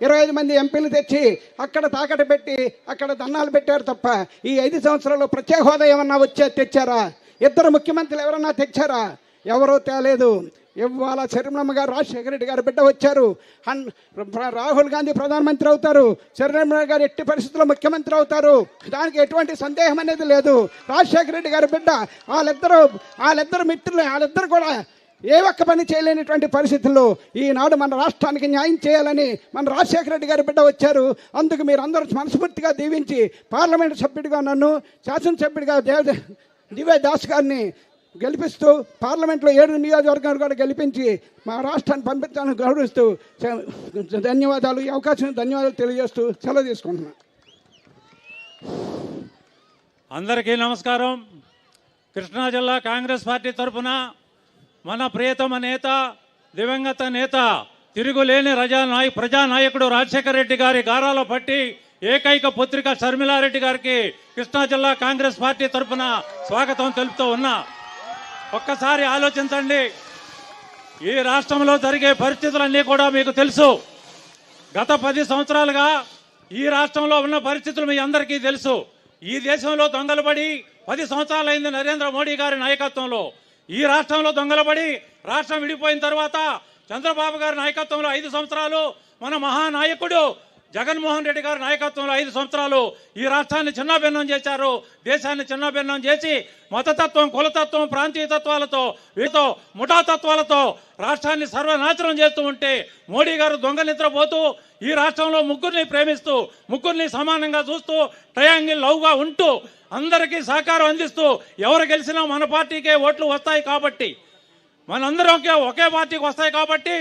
ఇరవై ఐదు మంది ఎంపీలు తెచ్చి అక్కడ తాకట్టు పెట్టి అక్కడ దన్నాలు పెట్టారు తప్ప ఈ ఐదు సంవత్సరాల్లో ప్రత్యేక హోదా ఏమన్నా వచ్చే తెచ్చారా? ఇద్దరు ముఖ్యమంత్రులు ఎవరన్నా తెచ్చారా? ఎవరూ తేలేదు. ఇవాళ శరీరమ్మ గారు రాజశేఖర రెడ్డి గారు బిడ్డ వచ్చారు. హన్ రాహుల్ గాంధీ ప్రధానమంత్రి అవుతారు. శరీరమ్మ గారు ఎట్టి పరిస్థితుల్లో ముఖ్యమంత్రి అవుతారు. దానికి ఎటువంటి సందేహం అనేది లేదు. రాజశేఖర రెడ్డి గారి బిడ్డ వాళ్ళిద్దరూ వాళ్ళిద్దరు మిత్రులు వాళ్ళిద్దరు కూడా ఏ ఒక్క పని చేయలేనటువంటి పరిస్థితుల్లో ఈనాడు మన రాష్ట్రానికి న్యాయం చేయాలని మన రాజశేఖర రెడ్డి గారి బిడ్డ వచ్చారు. అందుకు మీరు అందరూ మనస్ఫూర్తిగా దీవించి పార్లమెంట్ సభ్యుడిగా నన్ను శాసనసభ్యుడిగా దేవ దివ్య దాస్ గారిని గెలిపిస్తూ పార్లమెంట్లో ఏడు నియోజకవర్గాలు కూడా గెలిపించి మా రాష్ట్రాన్ని పంపించాలని గౌరవిస్తూ ధన్యవాదాలు. ఈ అవకాశం ధన్యవాదాలు తెలియజేస్తూ సెలవు తీసుకుంటున్నాను అందరికీ నమస్కారం. కృష్ణా జిల్లా కాంగ్రెస్ పార్టీ తరఫున మన ప్రియతమ నేత దివంగత నేత తిరుగులేని రజానాయ ప్రజానాయకుడు రాజశేఖర రెడ్డి గారి గారాల పట్టి ఏకైక పుత్రిక షర్మిలారెడ్డి గారికి కృష్ణా జిల్లా కాంగ్రెస్ పార్టీ తరఫున స్వాగతం తెలుపుతూ ఉన్నా. ఒక్కసారి ఆలోచించండి. ఈ రాష్ట్రంలో జరిగే పరిస్థితులన్నీ కూడా మీకు తెలుసు. గత పది సంవత్సరాలుగా ఈ రాష్ట్రంలో ఉన్న పరిస్థితులు మీ అందరికీ తెలుసు. ఈ దేశంలో దొంగలు పడి పది సంవత్సరాలైంది నరేంద్ర మోడీ గారి నాయకత్వంలో ఈ రాష్ట్రంలో దొంగలబడి రాష్ట్రం విడిపోయిన తర్వాత చంద్రబాబు గారి నాయకత్వంలో ఐదు సంవత్సరాలు మన మహానాయకుడు జగన్మోహన్ రెడ్డి గారి నాయకత్వంలో ఐదు సంవత్సరాలు ఈ రాష్ట్రాన్ని చిన్నభిన్నం చేశారు దేశాన్ని చిన్నభిన్నం చేసి మతతత్వం కులతత్వం ప్రాంతీయ తత్వాలతో వీటితో ముఠాతత్వాలతో రాష్ట్రాన్ని సర్వనాశనం చేస్తూ ఉంటే మోడీ గారు దొంగ నిద్రపోతూ ఈ రాష్ట్రంలో ముగ్గురిని ప్రేమిస్తూ ముగ్గురిని సమానంగా చూస్తూ ట్రయాంగిల్ లవ్గా ఉంటూ అందరికీ సహకారం అందిస్తూ ఎవరు గెలిచినా మన పార్టీకే ఓట్లు వస్తాయి కాబట్టి మనందరం ఒకే ఒకే పార్టీకి వస్తాయి కాబట్టి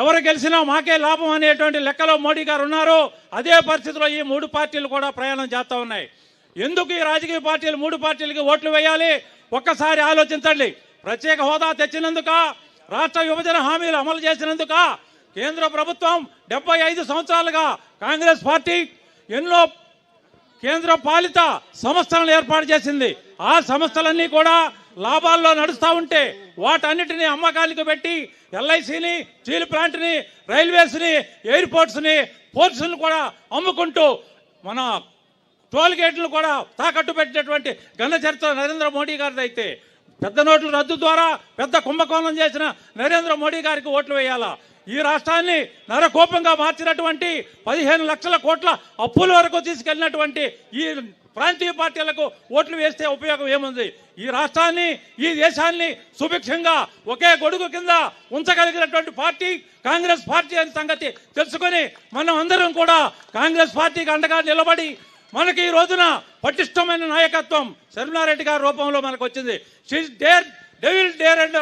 ఎవరు గెలిచినా మాకే లాభం అనేటువంటి లెక్కలో మోడీ గారు ఉన్నారు అదే పరిస్థితిలో ఈ మూడు పార్టీలు కూడా ప్రయాణం చేస్తూ ఉన్నాయి. ఎందుకు ఈ రాజకీయ పార్టీలు మూడు పార్టీలకి ఓట్లు వేయాలి? ఒక్కసారి ఆలోచించండి. ప్రత్యేక హోదా తెచ్చినందుక రాష్ట్ర విభజన హామీలు అమలు చేసినందుక కేంద్ర ప్రభుత్వం డెబ్బై ఐదు సంవత్సరాలుగా కాంగ్రెస్ పార్టీ ఎన్నో కేంద్ర పాలిత సంస్థలను ఏర్పాటు చేసింది. ఆ సంస్థలన్నీ కూడా లాభాల్లో నడుస్తూ ఉంటే వాటన్నిటిని అమ్మకాలకు పెట్టి ఎల్ఐసిని స్టీల్ ప్లాంట్ని రైల్వేస్ని ఎయిర్పోర్ట్స్ని పోర్ట్స్ని కూడా అమ్ముకుంటూ మన టోల్ గేట్లు కూడా తాకట్టు పెట్టినటువంటి ఘన చరిత్ర నరేంద్ర మోడీ గారిది అయితే పెద్ద నోట్ల రద్దు ద్వారా పెద్ద కుంభకోణం చేసిన నరేంద్ర మోడీ గారికి ఓట్లు వేయాలా? ఈ రాష్ట్రాన్ని నరకోపంగా మార్చినటువంటి పదిహేను లక్షల కోట్ల అప్పుల వరకు తీసుకెళ్ళినటువంటి ఈ ప్రాంతీయ పార్టీలకు ఓట్లు వేస్తే ఉపయోగం ఏముంది? ఈ రాష్ట్రాన్ని ఈ దేశాన్ని సుభిక్షంగా ఒకే గొడుగు కింద ఉంచగలిగినటువంటి పార్టీ కాంగ్రెస్ పార్టీ అనే సంగతి తెలుసుకొని మనం అందరం కూడా కాంగ్రెస్ పార్టీకి అండగా నిలబడి మనకి ఈ రోజున పటిష్టమైన నాయకత్వం శర్మిలారెడ్డి గారి రూపంలో మనకు వచ్చింది. Dare devil dare and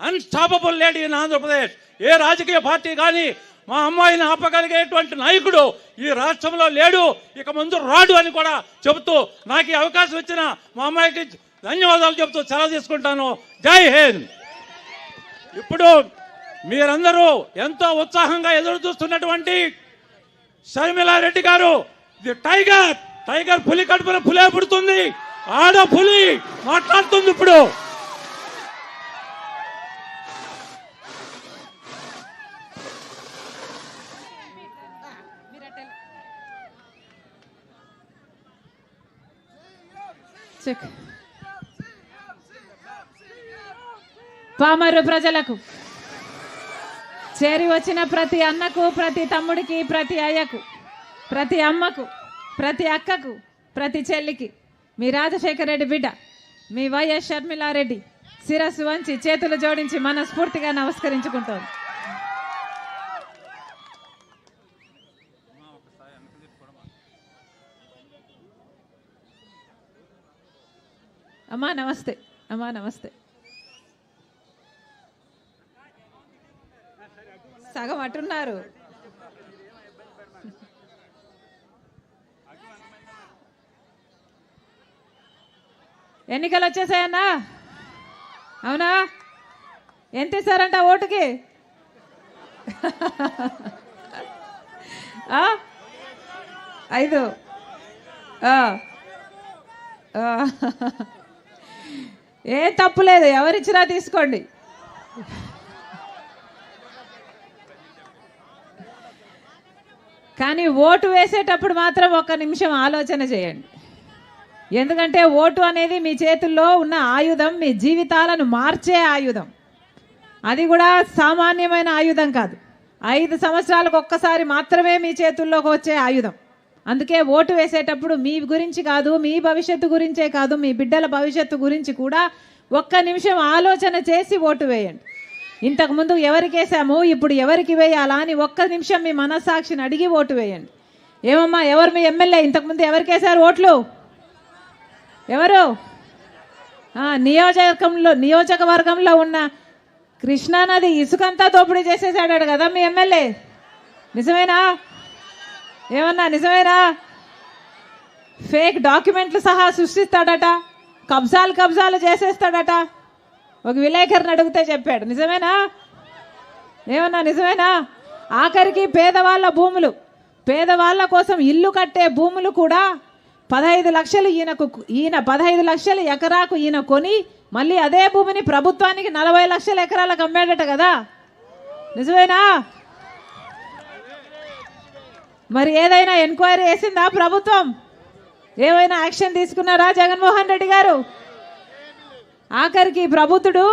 unstoppable lady in Andhra Pradesh ఏ రాజకీయ పార్టీ కానీ మా అమ్మాయిని ఆపగలిగేటువంటి నాయకుడు ఈ రాష్ట్రంలో లేడు. ఇక ముందు రాడు అని కూడా చెబుతూ నాకు ఈ అవకాశం ఇచ్చిన మా అమ్మాయికి ధన్యవాదాలు చెబుతూ సెలవు తీసుకుంటాను. జై హింద్. ఇప్పుడు మీరందరూ ఎంతో ఉత్సాహంగా ఎదురు చూస్తున్నటువంటి షర్మిలారెడ్డి గారు ది టైగర్ టైగర్ పులి కడుపున పులే పుడుతుంది. ఆడ పులి మాట్లాడుతుంది ఇప్పుడు. చెక్ పామరు ప్రజలకు. చేరి వచ్చిన ప్రతి అన్నకు ప్రతి తమ్ముడికి ప్రతి అయ్యకు ప్రతి అమ్మకు ప్రతి అక్కకు ప్రతి చెల్లికి. మీ రాజశేఖర రెడ్డి బిడ్డ మీ వైఎస్ షర్మిలారెడ్డి శిరస్సు వంచి చేతులు జోడించి మనస్ఫూర్తిగా నమస్కరించుకుంటోంది. అమ్మా నమస్తే. అమ్మా నమస్తే. సగం అటున్నారు. ఎన్నికలు వచ్చేసాయన్నా? అవునా? ఎంత ఇస్తారంట ఓటుకి? ఐదు. ఆ. ఏ తప్పు లేదు ఎవరిచ్చినా తీసుకోండి. కానీ ఓటు వేసేటప్పుడు మాత్రం ఒక నిమిషం ఆలోచన చేయండి. ఎందుకంటే ఓటు అనేది మీ చేతుల్లో ఉన్న ఆయుధం మీ జీవితాలను మార్చే ఆయుధం. అది కూడా సామాన్యమైన ఆయుధం కాదు. ఐదు సంవత్సరాలకు ఒక్కసారి మాత్రమే మీ చేతుల్లోకి వచ్చే ఆయుధం. అందుకే ఓటు వేసేటప్పుడు మీ గురించి కాదు మీ భవిష్యత్తు గురించే కాదు మీ బిడ్డల భవిష్యత్తు గురించి కూడా ఒక్క నిమిషం ఆలోచన చేసి ఓటు వేయండి. ఇంతకుముందు ఎవరికి వేసాము ఇప్పుడు ఎవరికి వేయాలా అని ఒక్క నిమిషం మీ మనస్సాక్షిని అడిగి ఓటు వేయండి. ఏమమ్మా ఎవరు మీ ఎమ్మెల్యే? ఇంతకుముందు ఎవరికి వేశారు ఓట్లు? ఎవరు? నియోజకంలో నియోజకవర్గంలో నియోజకవర్గంలో ఉన్న కృష్ణానది ఇసుకంతా దోపిడీ చేసేసాడాడు కదా మీ ఎమ్మెల్యే? నిజమేనా? ఏమన్నా నిజమేనా ఫేక్ డాక్యుమెంట్లు సహా సృష్టిస్తాడట. కబ్జాలు కబ్జాలు చేసేస్తాడట. ఒక విలేకరిని అడిగితే చెప్పాడు. నిజమేనా? ఏమన్నా నిజమేనా? ఆఖరికి పేదవాళ్ళ భూములు. పేదవాళ్ళ కోసం ఇల్లు కట్టే భూములు కూడా పదహైదు లక్షలు ఈయనకు ఈయన పదహైదు లక్షలు ఎకరాకు ఈయన కొని మళ్ళీ అదే భూమిని ప్రభుత్వానికి నలభై లక్షల ఎకరాలకు అమ్మాడట కదా? నిజమేనా? మరి ఏదైనా ఎంక్వైరీ వేసిందా ప్రభుత్వం? ఏమైనా యాక్షన్ తీసుకున్నారా జగన్మోహన్ రెడ్డి గారు? ఆఖరికి ప్రభుత్వుడు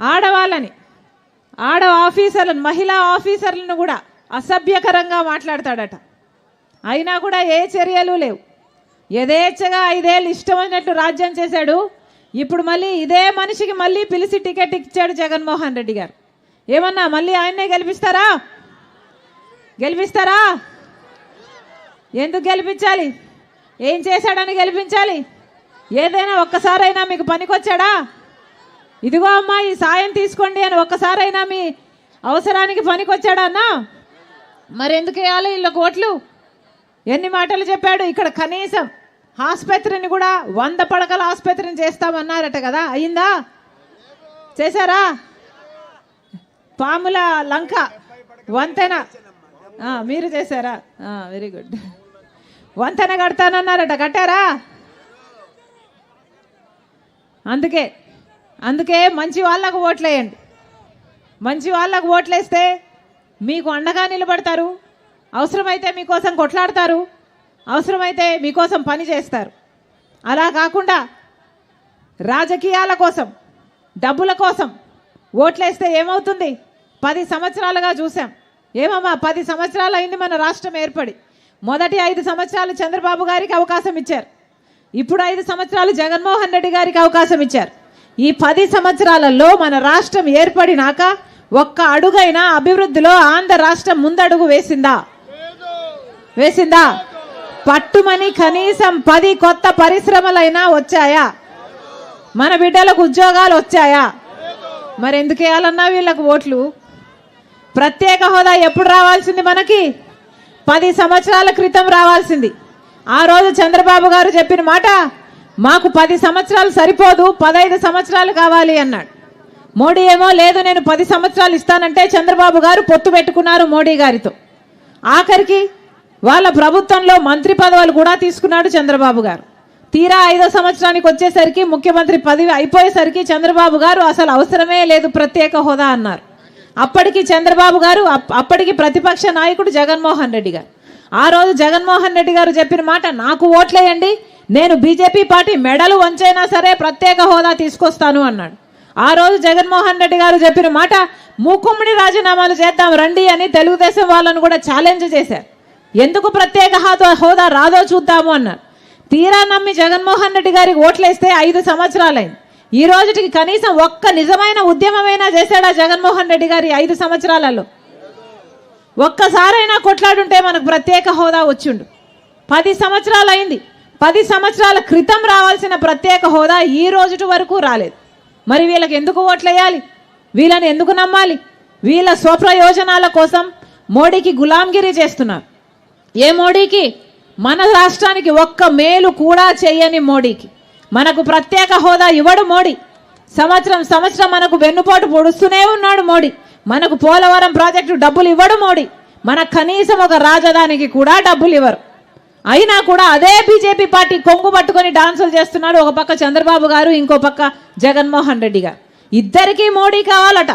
ఆడవాళ్ళని ఆడ ఆఫీసర్లను మహిళా ఆఫీసర్లను కూడా అసభ్యకరంగా మాట్లాడతాడట. అయినా కూడా ఏ చర్యలు లేవు. యథేచ్ఛగా ఐదేళ్ళు ఇష్టమైనట్టు రాజ్యం చేశాడు. ఇప్పుడు మళ్ళీ ఇదే మనిషికి మళ్ళీ పిలిచి టికెట్ ఇచ్చాడు జగన్మోహన్ రెడ్డి గారు. ఏమన్నా మళ్ళీ ఆయన్నే గెలిపిస్తారా? గెలిపిస్తారా? ఎందుకు గెలిపించాలి? ఏం చేశాడని గెలిపించాలి? ఏదైనా ఒక్కసారైనా మీకు పనికొచ్చాడా? ఇదిగో అమ్మా ఈ సాయం తీసుకోండి అని ఒక్కసారైనా మీ అవసరానికి పనికొచ్చాడా అన్నా? మరి ఎందుకు వేయాలి వీళ్ళకి ఓట్లు? ఎన్ని మాటలు చెప్పాడు? ఇక్కడ కనీసం ఆసుపత్రిని కూడా వంద పడకల ఆసుపత్రిని చేస్తామన్నారట కదా. అయిందా? చేశారా? పాముల లంక వంతెన. మీరు చేశారా? వెరీ గుడ్ వంతెన కడతానన్నారట కట్టారా? అందుకే అందుకే మంచి వాళ్ళకు ఓట్లేయండి. మంచి వాళ్ళకు ఓట్లేస్తే మీకు అండగా నిలబడతారు అవసరమైతే మీకోసం కొట్లాడతారు అవసరమైతే మీకోసం పని చేస్తారు. అలా కాకుండా రాజకీయాల కోసం డబ్బుల కోసం ఓట్లేస్తే ఏమవుతుంది? పది సంవత్సరాలుగా చూసాం ఏమమ్మా పది సంవత్సరాలు అయింది మన రాష్ట్రం ఏర్పడి. మొదటి ఐదు సంవత్సరాలు చంద్రబాబు గారికి అవకాశం ఇచ్చారు. ఇప్పుడు ఐదు సంవత్సరాలు జగన్మోహన్ రెడ్డి గారికి అవకాశం ఇచ్చారు. ఈ పది సంవత్సరాలలో మన రాష్ట్రం ఏర్పడినాక ఒక్క అడుగైనా అభివృద్ధిలో ఆంధ్ర రాష్ట్రం ముందడుగు వేసిందా? వేసిందా? పట్టుమని కనీసం పది కొత్త పరిశ్రమలైనా వచ్చాయా? మన బిడ్డలకు ఉద్యోగాలు వచ్చాయా? మరి ఎందుకేయాలన్నా వీళ్ళకు ఓట్లు? ప్రత్యేక హోదా ఎప్పుడు రావాల్సింది మనకి? పది సంవత్సరాల క్రితం రావాల్సింది. ఆ రోజు చంద్రబాబు గారు చెప్పిన మాట మాకు పది సంవత్సరాలు సరిపోదు పదహైదు సంవత్సరాలు కావాలి అన్నాడు. మోడీ ఏమో లేదు నేను పది సంవత్సరాలు ఇస్తానంటే చంద్రబాబు గారు పొత్తు పెట్టుకున్నారు మోడీ గారితో. ఆఖరికి వాళ్ళ ప్రభుత్వంలో మంత్రి పదవులు కూడా తీసుకున్నాడు చంద్రబాబు గారు. తీరా ఐదో సంవత్సరానికి వచ్చేసరికి ముఖ్యమంత్రి పదవి అయిపోయేసరికి చంద్రబాబు గారు అసలు అవసరమే లేదు ప్రత్యేక హోదా అన్నారు. అప్పటికి చంద్రబాబు గారు అప్- అప్పటికి ప్రతిపక్ష నాయకుడు జగన్మోహన్ రెడ్డి గారు. ఆ రోజు జగన్మోహన్ రెడ్డి గారు చెప్పిన మాట నాకు ఓట్లేయండి నేను బీజేపీ పార్టీ మెడలు వంచైనా సరే ప్రత్యేక హోదా తీసుకొస్తాను అన్నాడు. ఆ రోజు జగన్మోహన్ రెడ్డి గారు చెప్పిన మాట మూకుమ్మడి రాజీనామాలు చేద్దాం రండి అని తెలుగుదేశం వాళ్ళను కూడా ఛాలెంజ్ చేశారు. ఎందుకు ప్రత్యేక హోదా రాదో చూద్దాము అన్నారు. తీరా నమ్మి జగన్మోహన్ రెడ్డి గారికి ఓట్లేస్తే ఐదు సంవత్సరాలైంది. ఈ రోజుకి కనీసం ఒక్క నిజమైన ఉద్యమమైనా చేశాడా జగన్మోహన్ రెడ్డి గారి ఐదు సంవత్సరాలలో? ఒక్కసారైనా కొట్లాడుంటే మనకు ప్రత్యేక హోదా వచ్చిండు. పది సంవత్సరాలు అయింది పది సంవత్సరాల క్రితం రావాల్సిన ప్రత్యేక హోదా ఈ రోజుటి వరకు రాలేదు. మరి వీళ్ళకి ఎందుకు ఓట్లేయాలి? వీళ్ళని ఎందుకు నమ్మాలి? వీళ్ళ స్వప్రయోజనాల కోసం మోడీకి గులాంగిరి చేస్తున్నారు. ఏ మోడీకి? మన రాష్ట్రానికి ఒక్క మేలు కూడా చేయని మోడీకి. మనకు ప్రత్యేక హోదా ఇవ్వడు మోడీ. సంవత్సరం సంవత్సరం మనకు వెన్నుపోటు పొడుస్తూనే ఉన్నాడు మోడీ. మనకు పోలవరం ప్రాజెక్టు డబ్బులు ఇవ్వడు మోడీ. మన కనీసం ఒక రాజధానికి కూడా డబ్బులు ఇవ్వరు. అయినా కూడా అదే బీజేపీ పార్టీ కొంగు పట్టుకొని డాన్సులు చేస్తున్నాడు ఒక పక్క చంద్రబాబు గారు ఇంకో పక్క జగన్మోహన్ రెడ్డి గారు. ఇద్దరికీ మోడీ కావాలట.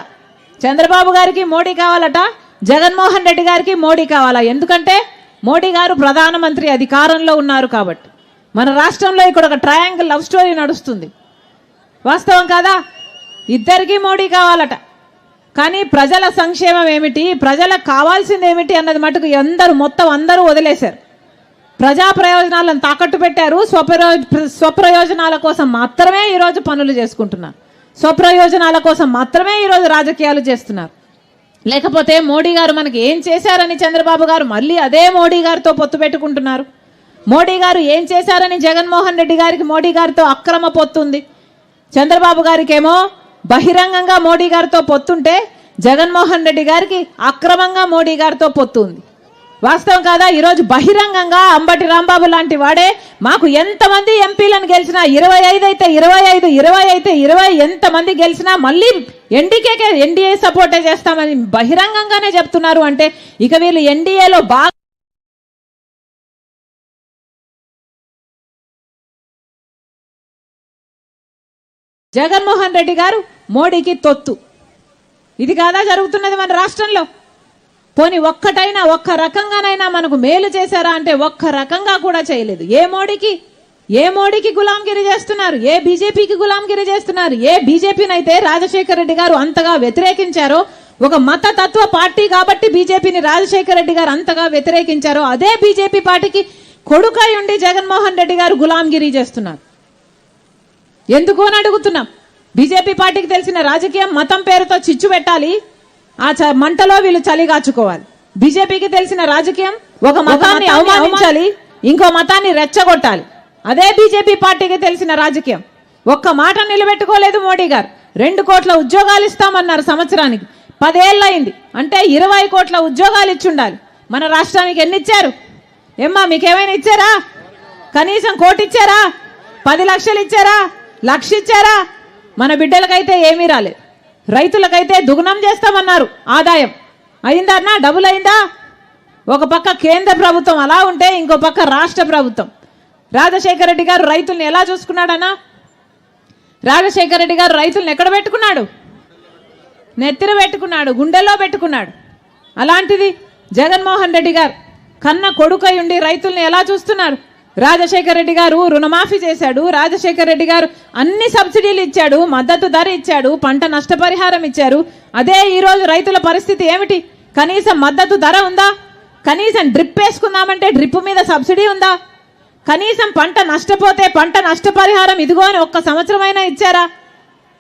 చంద్రబాబు గారికి మోడీ కావాలట జగన్మోహన్ రెడ్డి గారికి మోడీ కావాలా? ఎందుకంటే మోడీ గారు ప్రధానమంత్రి అధికారంలో ఉన్నారు కాబట్టి. మన రాష్ట్రంలో ఇక్కడ ఒక ట్రయాంగిల్ లవ్ స్టోరీ నడుస్తుంది. వాస్తవం కాదా? ఇద్దరికీ మోడీ కావాలట. కానీ ప్రజల సంక్షేమం ఏమిటి? ప్రజలకు కావాల్సింది ఏమిటి అన్నది మటుకు అందరూ మొత్తం అందరూ వదిలేశారు. ప్రజా ప్రయోజనాలను తాకట్టు పెట్టారు. స్వప్రయో స్వప్రయోజనాల కోసం మాత్రమే ఈరోజు పనులు చేసుకుంటున్నారు. స్వప్రయోజనాల కోసం మాత్రమే ఈరోజు రాజకీయాలు చేస్తున్నారు. లేకపోతే మోడీ గారు మనకి ఏం చేశారని చంద్రబాబు గారు మళ్ళీ అదే మోడీ గారితో పొత్తు పెట్టుకుంటున్నారు. మోడీ గారు ఏం చేశారని జగన్మోహన్ రెడ్డి గారికి మోడీ గారితో అక్రమ పొత్తుంది. చంద్రబాబు గారికేమో బహిరంగంగా మోడీ గారితో పొత్తుంటే జగన్మోహన్ రెడ్డి గారికి అక్రమంగా మోడీ గారితో పొత్తుంది. వాస్తవం కాదా? ఈరోజు బహిరంగంగా అంబటి రాంబాబు లాంటి వాడే మాకు ఎంతమంది ఎంపీలను గెలిచినా ఇరవై ఐదు అయితే ఇరవై ఐదు ఇరవై అయితే ఇరవై ఎంతమంది గెలిచినా మళ్ళీ ఎన్డీకేకే ఎన్డీఏ సపోర్టే చేస్తామని బహిరంగంగానే చెప్తున్నారు అంటే ఇక వీళ్ళు ఎన్డీఏలో బాగా జగన్మోహన్ రెడ్డి గారు మోడీకి తొత్తు. ఇది కాదా జరుగుతున్నది మన రాష్ట్రంలో? పోని ఒక్కటైనా ఒక్క రకంగానైనా మనకు మేలు చేశారా అంటే ఒక్క రకంగా కూడా చేయలేదు. ఏ మోడీకి? ఏ మోడీకి గులాంగిరి చేస్తున్నారు? ఏ బీజేపీకి గులాంగిరి చేస్తున్నారు? ఏ బీజేపీనైతే రాజశేఖర రెడ్డి గారు అంతగా వ్యతిరేకించారో ఒక మత తత్వ పార్టీ కాబట్టి బీజేపీని రాజశేఖర రెడ్డి గారు అంతగా వ్యతిరేకించారో అదే బీజేపీ పార్టీకి కొడుకై ఉండి జగన్మోహన్ రెడ్డి గారు గులాంగిరి చేస్తున్నారు. ఎందుకు అని అడుగుతున్నాం. బీజేపీ పార్టీకి తెలిసిన రాజకీయం మతం పేరుతో చిచ్చు పెట్టాలి. ఆ మంటలో వీళ్ళు చలి కాచుకోవాలి బీజేపీకి తెలిసిన రాజకీయం ఒక మతాన్ని అవమానించాలి ఇంకో మతాన్ని రెచ్చగొట్టాలి. అదే బీజేపీ పార్టీకి తెలిసిన రాజకీయం. ఒక్క మాట నిలబెట్టుకోలేదు మోడీ గారు. రెండు కోట్ల ఉద్యోగాలు ఇస్తామన్నారు సంవత్సరానికి. పదేళ్ళయింది. అంటే ఇరవై కోట్ల ఉద్యోగాలు ఇచ్చుండాలి. మన రాష్ట్రానికి ఎన్ని ఇచ్చారు? ఏమ్మా మీకేమైనా ఇచ్చారా? కనీసం కోటి ఇచ్చారా? పది లక్షలు ఇచ్చారా? లక్ష ఇచ్చారా మన బిడ్డలకైతే ఏమీ రాలేదు. రైతులకైతే దుగుణం చేస్తామన్నారు ఆదాయం. అయిందా అన్నా? డబుల్ అయిందా? ఒక పక్క కేంద్ర ప్రభుత్వం అలా ఉంటే ఇంకో పక్క రాష్ట్ర ప్రభుత్వం. రాజశేఖర రెడ్డి గారు రైతుల్ని ఎలా చూసుకున్నాడన్నా? రాజశేఖర రెడ్డి గారు రైతుల్ని ఎక్కడ పెట్టుకున్నాడు? నెత్తిన పెట్టుకున్నాడు గుండెల్లో పెట్టుకున్నాడు. అలాంటిది జగన్మోహన్ రెడ్డి గారు కన్న కొడుకై ఉండి రైతుల్ని ఎలా చూస్తున్నారు? రాజశేఖర రెడ్డి గారు రుణమాఫీ చేశాడు. రాజశేఖర రెడ్డి గారు అన్ని సబ్సిడీలు ఇచ్చాడు మద్దతు ధర ఇచ్చాడు పంట నష్టపరిహారం ఇచ్చారు. అదే ఈరోజు రైతుల పరిస్థితి ఏమిటి? కనీసం మద్దతు ధర ఉందా? కనీసం డ్రిప్ వేసుకుందామంటే డ్రిప్ మీద సబ్సిడీ ఉందా? కనీసం పంట నష్టపోతే పంట నష్టపరిహారం ఇదిగో అని ఒక్క సంవత్సరమైనా ఇచ్చారా?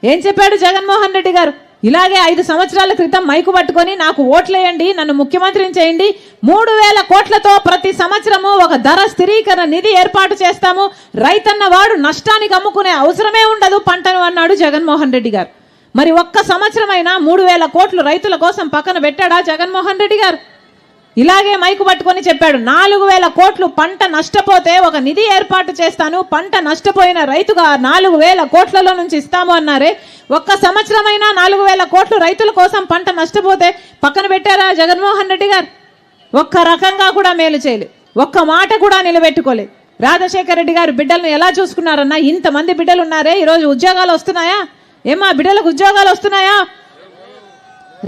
ఏం చెప్పాడు జగన్మోహన్ రెడ్డి గారు? ఇలాగే ఐదు సంవత్సరాల క్రితం మైకు పట్టుకొని నాకు ఓట్లేయండి నన్ను ముఖ్యమంత్రిని చేయండి. మూడు వేల కోట్లతో ప్రతి సంవత్సరము ఒక ధర స్థిరీకరణ నిధి ఏర్పాటు చేస్తాము. రైతన్న వాడు నష్టానికి అమ్ముకునే అవసరమే ఉండదు పంటను అన్నాడు జగన్మోహన్ రెడ్డి గారు. మరి ఒక్క సంవత్సరమైనా మూడు వేల కోట్లు రైతుల కోసం పక్కన పెట్టాడా జగన్మోహన్ రెడ్డి గారు? ఇలాగే మైకు పట్టుకొని చెప్పాడు నాలుగు వేల కోట్లు పంట నష్టపోతే ఒక నిధి ఏర్పాటు చేస్తాను పంట నష్టపోయిన రైతుగా నాలుగు వేల కోట్లలో నుంచి ఇస్తాము అన్నారే. ఒక్క సంవత్సరమైనా నాలుగు వేల కోట్లు రైతుల కోసం పంట నష్టపోతే పక్కన పెట్టారా జగన్మోహన్ రెడ్డి గారు? ఒక్క రకంగా కూడా మేలు చేయలేదు ఒక్క మాట కూడా నిలబెట్టుకోలేదు రాజశేఖర రెడ్డి గారు బిడ్డలను ఎలా చూసుకున్నారన్నా ఇంతమంది బిడ్డలు ఉన్నారే ఈరోజు ఉద్యోగాలు వస్తున్నాయా? ఏమా బిడ్డలకు ఉద్యోగాలు వస్తున్నాయా?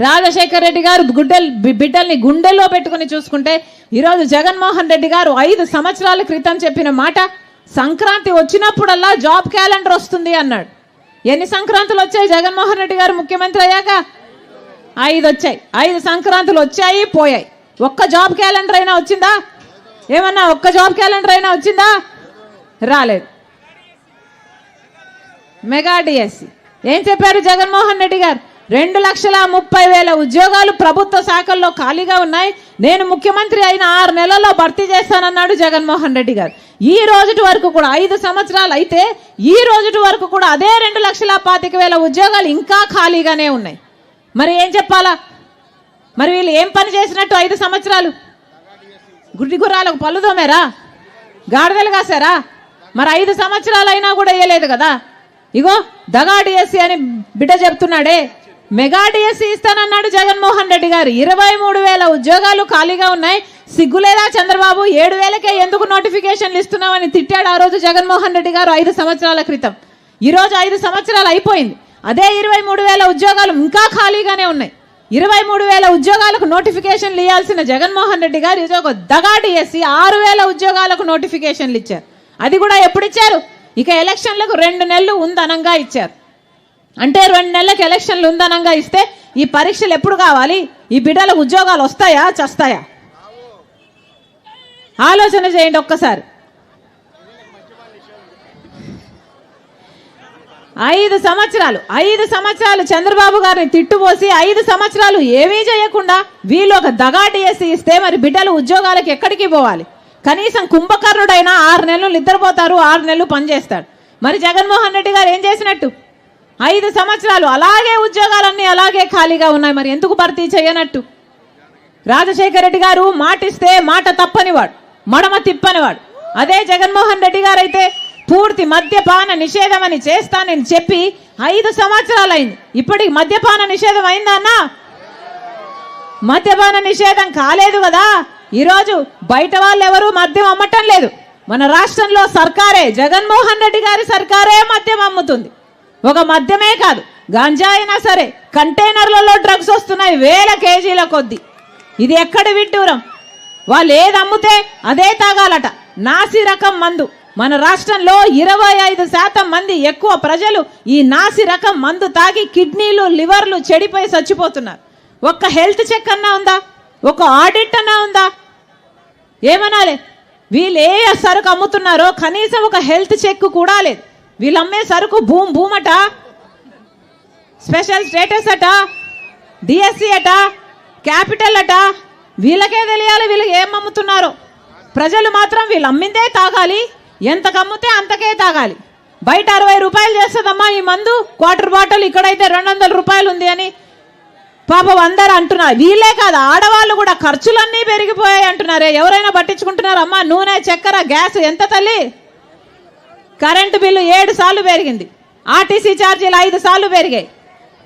రాజశేఖర్ రెడ్డి గారు గుడ్డల్ బిడ్డల్ని గుండెల్లో పెట్టుకుని చూసుకుంటే ఈరోజు జగన్మోహన్ రెడ్డి గారు ఐదు సంవత్సరాల క్రితం చెప్పిన మాట సంక్రాంతి వచ్చినప్పుడల్లా జాబ్ క్యాలెండర్ వస్తుంది అన్నాడు. ఎన్ని సంక్రాంతులు వచ్చాయి? జగన్మోహన్ రెడ్డి గారు ముఖ్యమంత్రి అయ్యాక ఐదు వచ్చాయి. ఐదు సంక్రాంతులు వచ్చాయి పోయాయి. ఒక్క జాబ్ క్యాలెండర్ అయినా వచ్చిందా? ఏమన్నా ఒక్క జాబ్ క్యాలెండర్ అయినా వచ్చిందా? రాలేదు. Mega DSC. ఏం చెప్పారు జగన్మోహన్ రెడ్డి గారు? రెండు లక్షల ముప్పై వేల ఉద్యోగాలు ప్రభుత్వ శాఖల్లో ఖాళీగా ఉన్నాయి. నేను ముఖ్యమంత్రి అయిన ఆరు నెలల్లో భర్తీ చేస్తానన్నాడు జగన్మోహన్ రెడ్డి గారు. ఈ రోజుటి వరకు కూడా ఐదు సంవత్సరాలు అయితే ఈ రోజుటి వరకు కూడా అదే రెండు లక్షల పాతిక వేల ఉద్యోగాలు ఇంకా ఖాళీగానే ఉన్నాయి. మరి ఏం చెప్పాలా? మరి వీళ్ళు ఏం పని చేసినట్టు ఐదు సంవత్సరాలు? గుడ్డి గుర్రాలకు పళ్ళు తోమారా? గాడిదలు కాసారా మరి ఐదు సంవత్సరాలు అయినా కూడా వేయలేదు కదా? ఇగో దగా డిఎస్సి అని బిడ్డ చెప్తున్నాడే. మెగా డిఎస్సి ఇస్తానన్నాడు జగన్మోహన్ రెడ్డి గారు. ఇరవై మూడు వేల ఉద్యోగాలు ఖాళీగా ఉన్నాయి. సిగ్గులేదా చంద్రబాబు? ఏడు వేలకే ఎందుకు నోటిఫికేషన్లు ఇస్తున్నామని తిట్టాడు ఆ రోజు జగన్మోహన్ రెడ్డి గారు ఐదు సంవత్సరాల క్రితం. ఈరోజు ఐదు సంవత్సరాలు అయిపోయింది. అదే ఇరవై మూడు వేల ఉద్యోగాలు ఇంకా ఖాళీగానే ఉన్నాయి. ఇరవై మూడు వేల ఉద్యోగాలకు నోటిఫికేషన్లు ఇవ్వాల్సిన జగన్మోహన్ రెడ్డి గారు ఇది ఒక దగాడి వేసి ఆరు వేల ఉద్యోగాలకు నోటిఫికేషన్లు ఇచ్చారు. అది కూడా ఎప్పుడు ఇచ్చారు ఇక ఎలక్షన్లకు రెండు నెలలు ఉందనంగా ఇచ్చారు. అంటే రెండు నెలలకు ఎలక్షన్లు ఉందనంగా ఇస్తే ఈ పరీక్షలు ఎప్పుడు కావాలి? ఈ బిడ్డలకు ఉద్యోగాలు వస్తాయా? చస్తాయా? ఆలోచన చేయండి ఒక్కసారి. ఐదు సంవత్సరాలు ఐదు సంవత్సరాలు చంద్రబాబు గారిని తిట్టుపోసి ఐదు సంవత్సరాలు ఏమీ చేయకుండా వీళ్ళు ఒక దగాటి వేసి ఇస్తే మరి బిడ్డలు ఉద్యోగాలకు ఎక్కడికి పోవాలి? కనీసం కుంభకర్ణుడైనా ఆరు నెలలు నిద్రపోతారు ఆరు నెలలు పనిచేస్తాడు. మరి జగన్మోహన్ రెడ్డి గారు ఏం చేసినట్టు? ఐదు సంవత్సరాలు అలాగే ఉద్యోగాలన్నీ అలాగే ఖాళీగా ఉన్నాయి. మరి ఎందుకు భర్తీ చేయనట్టు? రాజశేఖర రెడ్డి గారు మాటిస్తే మాట తప్పనివాడు మడమ తిప్పనివాడు. అదే జగన్మోహన్ రెడ్డి గారు అయితే పూర్తి మద్యపాన నిషేధం అని చేస్తానని చెప్పి ఐదు సంవత్సరాలైంది. ఇప్పటికి మద్యపాన నిషేధం అయిందా అన్నా? మద్యపాన నిషేధం కాలేదు కదా. ఈరోజు బయట వాళ్ళు ఎవరు మద్యం అమ్మటం లేదు. మన రాష్ట్రంలో సర్కారే జగన్మోహన్ రెడ్డి గారి సర్కారే మద్యం అమ్ముతుంది. ఒక మద్యమే కాదు గంజా అయినా సరే కంటైనర్లలో డ్రగ్స్ వస్తున్నాయి వేల కేజీల కొద్దీ. ఇది ఎక్కడ విడ్డూరం? వాళ్ళు ఏది అమ్ముతే అదే తాగాలట. నాసి రకం మందు. మన రాష్ట్రంలో ఇరవై ఐదు శాతం మంది ఎక్కువ ప్రజలు ఈ నాసి రకం మందు తాగి కిడ్నీలు లివర్లు చెడిపోయి చచ్చిపోతున్నారు. ఒక్క హెల్త్ చెక్ అన్నా ఉందా? ఒక ఆడిట్ అన్నా ఉందా? ఏమనాలి? వీళ్ళు ఏ సరుకు అమ్ముతున్నారో కనీసం ఒక హెల్త్ చెక్ కూడా లేదు. వీళ్ళు అమ్మే సరుకు భూమ్ భూమట? స్పెషల్ స్టేటస్ అట? డిఎస్సి అట? క్యాపిటల్ అట? వీళ్ళకే తెలియాలి వీళ్ళు ఏం అమ్ముతున్నారు. ప్రజలు మాత్రం వీళ్ళు అమ్మిందే తాగాలి ఎంత కమ్మితే అంతకే తాగాలి. బయట అరవై రూపాయలు చేస్తుందమ్మా ఈ మందు క్వార్టర్ బాటిల్ ఇక్కడైతే రెండు వందల రూపాయలు ఉంది అని పాపం అందరు అంటున్నారు. వీళ్ళే కాదు ఆడవాళ్ళు కూడా ఖర్చులన్నీ పెరిగిపోయాయి అంటున్నారే. ఎవరైనా పట్టించుకుంటున్నారు అమ్మా నూనె చక్కెర గ్యాస్ ఎంత తల్లి? కరెంటు బిల్లు ఏడు సార్లు పెరిగింది. ఆర్టీసీ ఛార్జీలు ఐదు సార్లు పెరిగాయి.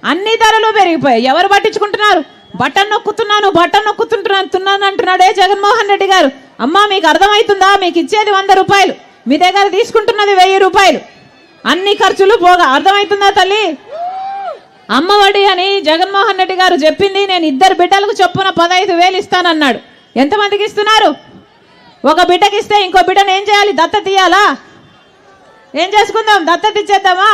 అన్ని ధరలు పెరిగిపోయాయి. ఎవరు పట్టించుకుంటున్నారు? బటన్ నొక్కుతున్నాను బటన్ నొక్కుతుంటున్నాను తున్నాను అంటున్నాడే జగన్మోహన్ రెడ్డి గారు. అమ్మా మీకు అర్థమవుతుందా మీకు ఇచ్చేది వంద రూపాయలు. మీ దగ్గర తీసుకుంటున్నది వెయ్యి రూపాయలు. అన్ని ఖర్చులు పోగా. అర్థమవుతుందా తల్లి? అమ్మఒడి అని జగన్మోహన్ రెడ్డి గారు చెప్పింది. నేను ఇద్దరు బిడ్డలకు చొప్పున పదహైదు వేలు ఇస్తానన్నాడు. ఎంతమందికి ఇస్తున్నారు? ఒక బిడ్డకి ఇస్తే ఇంకో బిడ్డను ఏం చేయాలి? దత్త తీయాలా? ఏం చేసుకుందాం? దత్తతిచ్చేద్దామా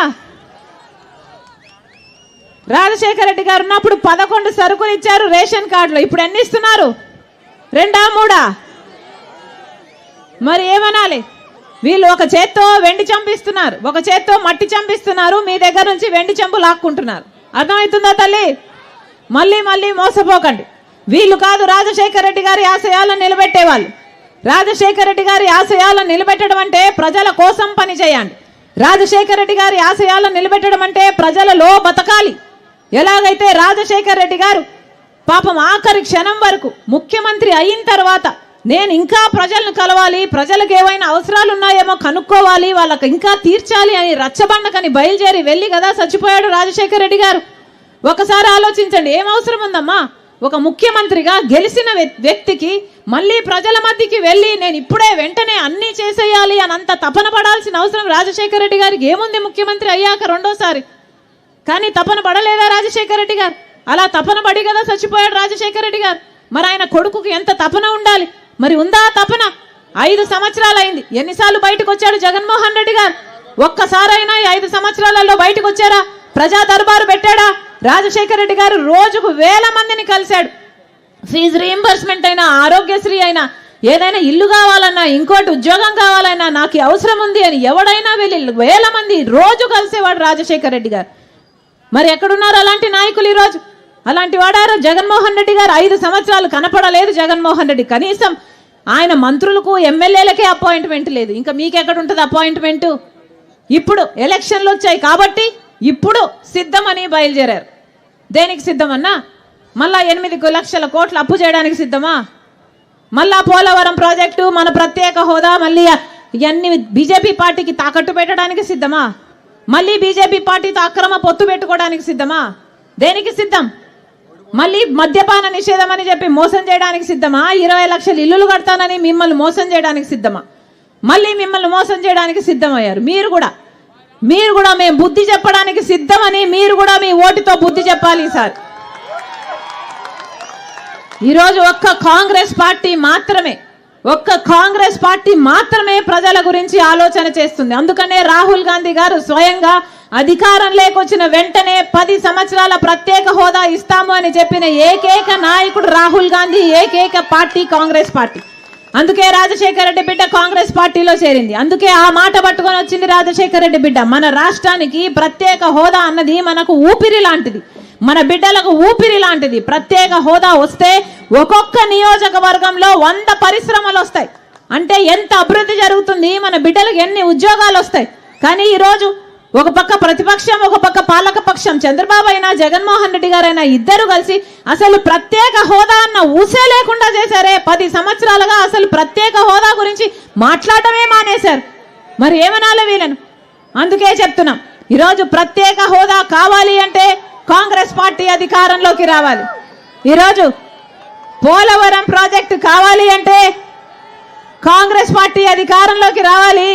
రాజశేఖర రెడ్డి గారు ఉన్నప్పుడు పదకొండు సరుకులు ఇచ్చారు రేషన్ కార్డులో. ఇప్పుడు ఎన్ని ఇస్తున్నారు? రెండా మూడా? మరి ఏమనాలి? వీళ్ళు ఒక చేత్తో వెండి చంపిస్తున్నారు ఒక చేత్తో మట్టి చంపిస్తున్నారు మీ దగ్గర నుంచి వెండి చంపు లాక్కుంటున్నారు. అర్థమవుతుందా తల్లి? మళ్ళీ మళ్ళీ మోసపోకండి. వీళ్ళు కాదు రాజశేఖర రెడ్డి గారి ఆశయాలను నిలబెట్టేవాళ్ళు. రాజశేఖర రెడ్డి గారి ఆశయాలను నిలబెట్టడం అంటే ప్రజల కోసం పని చేయండి. రాజశేఖర రెడ్డి గారి ఆశయాలను నిలబెట్టడం అంటే ప్రజలలో బతకాలి. ఎలాగైతే రాజశేఖర రెడ్డి గారు పాపం ఆఖరి క్షణం వరకు ముఖ్యమంత్రి అయిన తర్వాత నేను ఇంకా ప్రజలను కలవాలి ప్రజలకు ఏవైనా అవసరాలు ఉన్నాయేమో కనుక్కోవాలి వాళ్ళకి ఇంకా తీర్చాలి అని రచ్చబండకని బయలుదేరి వెళ్ళి కదా చచ్చిపోయాడు రాజశేఖర రెడ్డి గారు. ఒకసారి ఆలోచించండి ఏం అవసరం ఉందమ్మా? ఒక ముఖ్యమంత్రిగా గెలిచిన వ్యక్తికి మళ్ళీ ప్రజల మధ్యకి వెళ్ళి నేను ఇప్పుడే వెంటనే అన్నీ చేసేయాలి అని అంత తపన పడాల్సిన అవసరం రాజశేఖర రెడ్డి గారికి. ఏముంది ముఖ్యమంత్రి అయ్యాక రెండోసారి? కానీ తపన పడలేదా రాజశేఖర రెడ్డి గారు? అలా తపన పడి కదా చచ్చిపోయాడు రాజశేఖర రెడ్డి గారు. మరి ఆయన కొడుకుకి ఎంత తపన ఉండాలి? మరి ఉందా తపన? ఐదు సంవత్సరాలు అయింది ఎన్నిసార్లు బయటకు వచ్చాడు జగన్మోహన్ రెడ్డి గారు? ఒక్కసారైనా ఈ ఐదు సంవత్సరాలలో బయటకు వచ్చారా ప్రజా దర్బారు పెట్టాడా? రాజశేఖర రెడ్డి గారు రోజుకు వేల మందిని కలిశాడు. ఫీజు రీఎంబర్స్మెంట్ అయినా ఆరోగ్యశ్రీ అయినా ఏదైనా ఇల్లు కావాలన్నా ఇంకోటి ఉద్యోగం కావాలన్నా నాకు ఈ అవసరం ఉంది అని ఎవడైనా వెళ్ళి వేల మంది రోజు కలిసేవాడు రాజశేఖర రెడ్డి గారు. మరి ఎక్కడున్నారు అలాంటి నాయకులు ఈరోజు? అలాంటి వాడారు జగన్మోహన్ రెడ్డి గారు ఐదు సంవత్సరాలు కనపడలేదు జగన్మోహన్ రెడ్డి. కనీసం ఆయన మంత్రులకు ఎమ్మెల్యేలకే అపాయింట్మెంట్ లేదు. ఇంకా మీకెక్కడుంటుంది అపాయింట్మెంటు? ఇప్పుడు ఎలక్షన్లు వచ్చాయి కాబట్టి ఇప్పుడు సిద్ధమని బయలుదేరారు. దేనికి సిద్ధమన్నా? మళ్ళా ఎనిమిది లక్షల కోట్లు అప్పు చేయడానికి సిద్ధమా? మళ్ళా పోలవరం ప్రాజెక్టు మన ప్రత్యేక హోదా మళ్ళీ ఇవన్నీ బీజేపీ పార్టీకి తాకట్టు పెట్టడానికి సిద్ధమా? మళ్ళీ బీజేపీ పార్టీతో అక్రమ పొత్తు పెట్టుకోవడానికి సిద్ధమా? దేనికి సిద్ధం? మళ్ళీ మద్యపాన నిషేధం అని చెప్పి మోసం చేయడానికి సిద్ధమా? ఇరవై లక్షల ఇల్లులు కడతానని మిమ్మల్ని మోసం చేయడానికి సిద్ధమా? మళ్ళీ మిమ్మల్ని మోసం చేయడానికి సిద్ధమయ్యారు మీరు కూడా. మీరు కూడా మేము బుద్ధి చెప్పడానికి సిద్ధమని మీరు కూడా మీ ఓటుతో బుద్ధి చెప్పాలి సార్. ఈరోజు ఒక్క కాంగ్రెస్ పార్టీ మాత్రమే ఒక్క కాంగ్రెస్ పార్టీ మాత్రమే ప్రజల గురించి ఆలోచన చేస్తుంది. అందుకనే రాహుల్ గాంధీ గారు స్వయంగా అధికారం లేకొచ్చిన వెంటనే పది సంవత్సరాల ప్రత్యేక హోదా ఇస్తాము అని చెప్పిన ఏకైక నాయకుడు రాహుల్ గాంధీ ఏకైక పార్టీ కాంగ్రెస్ పార్టీ. అందుకే రాజశేఖర రెడ్డి బిడ్డ కాంగ్రెస్ పార్టీలో చేరింది. అందుకే ఆ మాట పట్టుకొని వచ్చింది రాజశేఖర రెడ్డి బిడ్డ. మన రాష్ట్రానికి ప్రత్యేక హోదా అన్నది మనకు ఊపిరి లాంటిది. మన బిడ్డలకు ఊపిరి లాంటిది. ప్రత్యేక హోదా వస్తే ఒక్కొక్క నియోజకవర్గంలో వంద పరిశ్రమలు వస్తాయి. అంటే ఎంత అభివృద్ధి జరుగుతుంది మన బిడ్డలకు ఎన్ని ఉద్యోగాలు వస్తాయి. కానీ ఈరోజు ఒక పక్క ప్రతిపక్షం ఒక పక్క పాలక పక్షం చంద్రబాబు అయినా జగన్మోహన్ రెడ్డి గారైనా ఇద్దరు కలిసి అసలు ప్రత్యేక హోదా అన్న ఊసే లేకుండా చేశారే. పది సంవత్సరాలుగా అసలు ప్రత్యేక హోదా గురించి మాట్లాడటమే మానేశారు. మరి ఏమనాలి వీళ్ళను? అందుకే చెప్తున్నాం. ఈరోజు ప్రత్యేక హోదా కావాలి అంటే కాంగ్రెస్ పార్టీ అధికారంలోకి రావాలి. ఈరోజు పోలవరం ప్రాజెక్టు కావాలి అంటే కాంగ్రెస్ పార్టీ అధికారంలోకి రావాలి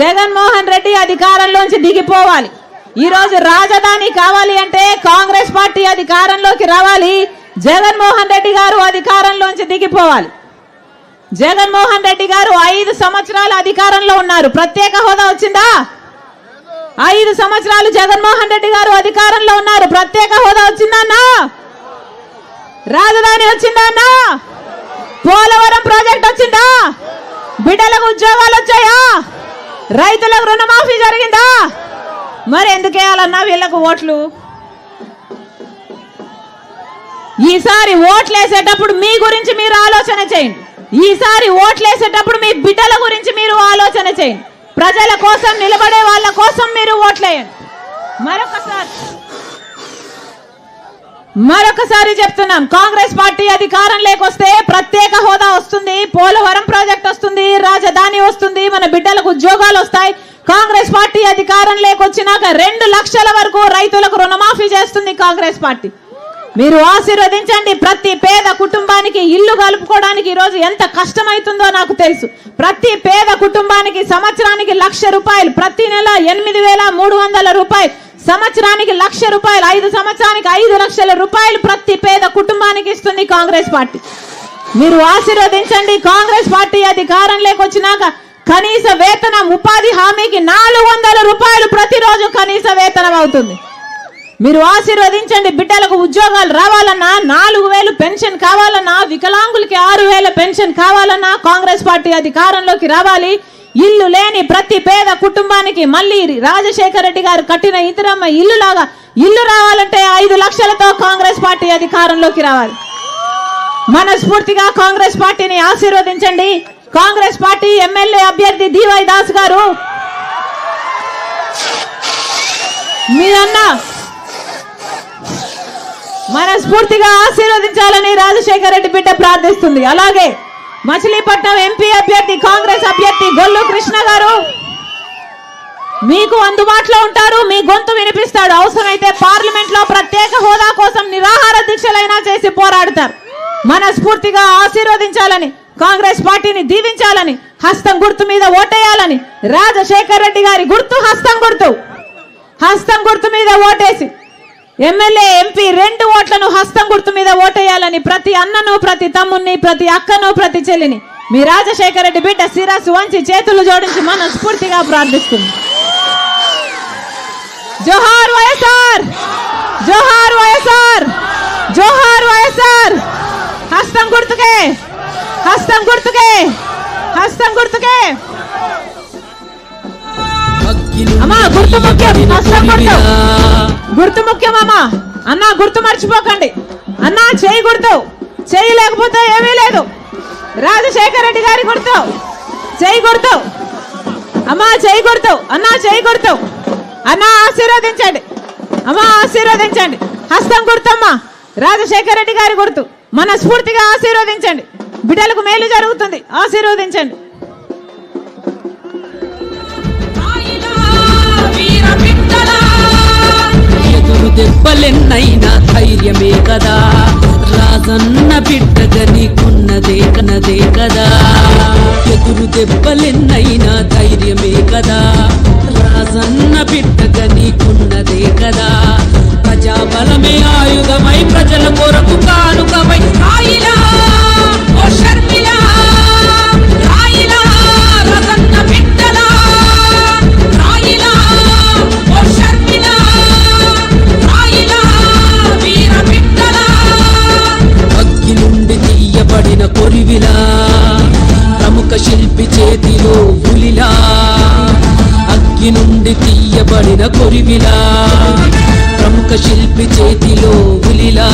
జగన్మోహన్ రెడ్డి అధికారంలోంచి దిగిపోవాలి. ఈరోజు రాజధాని కావాలి అంటే కాంగ్రెస్ పార్టీ అధికారంలోకి రావాలి జగన్మోహన్ రెడ్డి గారు అధికారంలోంచి దిగిపోవాలి. జగన్మోహన్ రెడ్డి గారు ఐదు సంవత్సరాలు అధికారంలో ఉన్నారు. ప్రత్యేక హోదా వచ్చిందా? ఐదు సంవత్సరాలు జగన్మోహన్ రెడ్డి గారు అధికారంలో ఉన్నారు. ప్రత్యేక హోదా వచ్చిందన్నా రాజధాని వచ్చిందా అన్నా? పోలవరం ప్రాజెక్ట్ వచ్చిందా? బిడ్డలకు ఉద్యోగాలు వచ్చాయా? రైతులకు రుణమాఫీ జరిగిందా? మరి ఎందుకు వేయాలన్నా వీళ్ళకు ఓట్లు? ఈసారి ఓట్లు వేసేటప్పుడు మీ గురించి మీరు ఆలోచన చేయండి. ఈసారి ఓట్లు వేసేటప్పుడు మీ బిడ్డల గురించి మీరు ఆలోచన చేయండి. ప్రజల కోసం నిలబడే వాళ్ళ కోసం మీరు ఓట్లేయండి. మరొకసారి. మరొకసారి చెప్తున్నాం. కాంగ్రెస్ పార్టీ అధికారం లేకొస్తే ప్రత్యేక హోదా వస్తుంది. పోలవరం ప్రాజెక్ట్ వస్తుంది. రాజధాని వస్తుంది. మన బిడ్డలకు ఉద్యోగాలు వస్తాయి. కాంగ్రెస్ పార్టీ అధికారం లేకొచ్చినాక రెండు లక్షల వరకు రైతులకు రుణమాఫీ చేస్తుంది కాంగ్రెస్ పార్టీ. మీరు ఆశీర్వదించండి. ప్రతి పేద కుటుంబానికి ఇల్లు కలుపుకోవడానికి ఈరోజు ఎంత కష్టమవుతుందో నాకు తెలుసు. ప్రతి పేద కుటుంబానికి సంవత్సరానికి లక్ష రూపాయలు ప్రతి నెల ఎనిమిది వేల మూడు వందల రూపాయలు సంవత్సరానికి లక్ష రూపాయలు ఐదు సంవత్సరానికి ఐదు లక్షల రూపాయలు ప్రతి పేద కుటుంబానికి ఇస్తుంది కాంగ్రెస్ పార్టీ. మీరు ఆశీర్వదించండి కాంగ్రెస్ పార్టీ అధికారం లేకొచ్చినాక కనీస వేతనం ఉపాధి హామీకి నాలుగు వందల రూపాయలు ప్రతిరోజు కనీస వేతనం అవుతుంది. మీరు ఆశీర్వదించండి బిడ్డలకు ఉద్యోగాలు రావాలన్నా నాలుగు వేలు పెన్షన్ కావాలన్నా వికలాంగులకి ఆరు వేల పెన్షన్ కావాలన్నా కాంగ్రెస్ పార్టీ అధికారంలోకి రావాలి. ఇల్లు లేని ప్రతి పేద కుటుంబానికి మళ్ళీ రాజశేఖర రెడ్డి గారు కట్టిన ఇతరమ్మ ఇల్లు లాగా ఇల్లు రావాలంటే ఐదు లక్షలతో కాంగ్రెస్ పార్టీ అధికారంలోకి రావాలి. మనస్ఫూర్తిగా కాంగ్రెస్ పార్టీని ఆశీర్వదించండి. కాంగ్రెస్ పార్టీ ఎమ్మెల్యే అభ్యర్థి డివై దాస్ గారు. మీదన్నా మనస్ఫూర్తిగా ఆశీర్వదించాలని రాజశేఖర రెడ్డి బిడ్డ ప్రార్థిస్తుంది. అలాగే మచిలీపట్నం ఎంపీ అభ్యర్థి కాంగ్రెస్ అభ్యర్థి గొల్లు కృష్ణ గారు. మీకు అందుబాటులో ఉంటారు మీ గొంతు వినిపిస్తాడు. అవసరమైతే పార్లమెంట్లో ప్రత్యేక హోదా కోసం నిరాహార దీక్షలైనా చేసి పోరాడతారు. మనస్ఫూర్తిగా ఆశీర్వదించాలని కాంగ్రెస్ పార్టీని దీవించాలని హస్తం గుర్తు మీద ఓటేయాలని రాజశేఖర్ రెడ్డి గారి గుర్తు హస్తం గుర్తు. హస్తం గుర్తు మీద ఓటేసి ఎమ్మెల్యే ఎంపీ రెండు ఓట్లను హస్తం గుర్తు మీద ఓటేయాలని ప్రతి అన్నను ప్రతి తమ్ముని ప్రతి అక్కను ప్రతి చెల్లిని. మీ రాజశేఖర రెడ్డి బిడ్డ శిరస్సు వంచి చేతులు జోడించి మనస్ఫూర్తిగా ప్రార్థిస్తుంది. జోహార్ వైఎస్ఆర్! జోహార్ వైఎస్ఆర్! జోహార్ వైఎస్ఆర్! హస్తం గుర్తుకే! హస్తం గుర్తుకే! హస్తం గుర్తుకే! అమ్మా గుర్తు ముఖ్యం. హస్తం గుర్తు గుర్తు ముఖ్యమమ్మా అన్న గుర్తు మర్చిపోకండి. అన్న చేయి గుర్తు. చేయి లేకపోతే ఏమీ లేదు. రాజశేఖర రెడ్డి గారి గుర్తు. చేయి గుర్తు. అమ్మా చేయి గుర్తు. అన్న చేయి గుర్తు. అన్న ఆశీర్వదించండి. అమ్మా ఆశీర్వదించండి. హస్తం గుర్తమ్మా. రాజశేఖర రెడ్డి గారి గుర్తు. మనస్ఫూర్తిగా ఆశీర్వదించండి. బిడ్డలకు మేలు జరుగుతుంది. ఆశీర్వదించండి. దెబ్బలెన్నైనా ధైర్యమే కదా. రాజన్న బిడ్డగా నీకున్నదే కనదే కదా. ఎదురు దెబ్బలెన్నైనా ధైర్యమే కదా. రాజన్న బిడ్డగా నీకున్నదే కదా. ప్రజాబలమే ఆయుధమై ప్రజల కొరకు కానుకమై చేతిలో పులిలా అగ్గి నుండి తీయబడిన కొరివిలా ప్రముఖ శిల్పి చేతిలో పులిలా.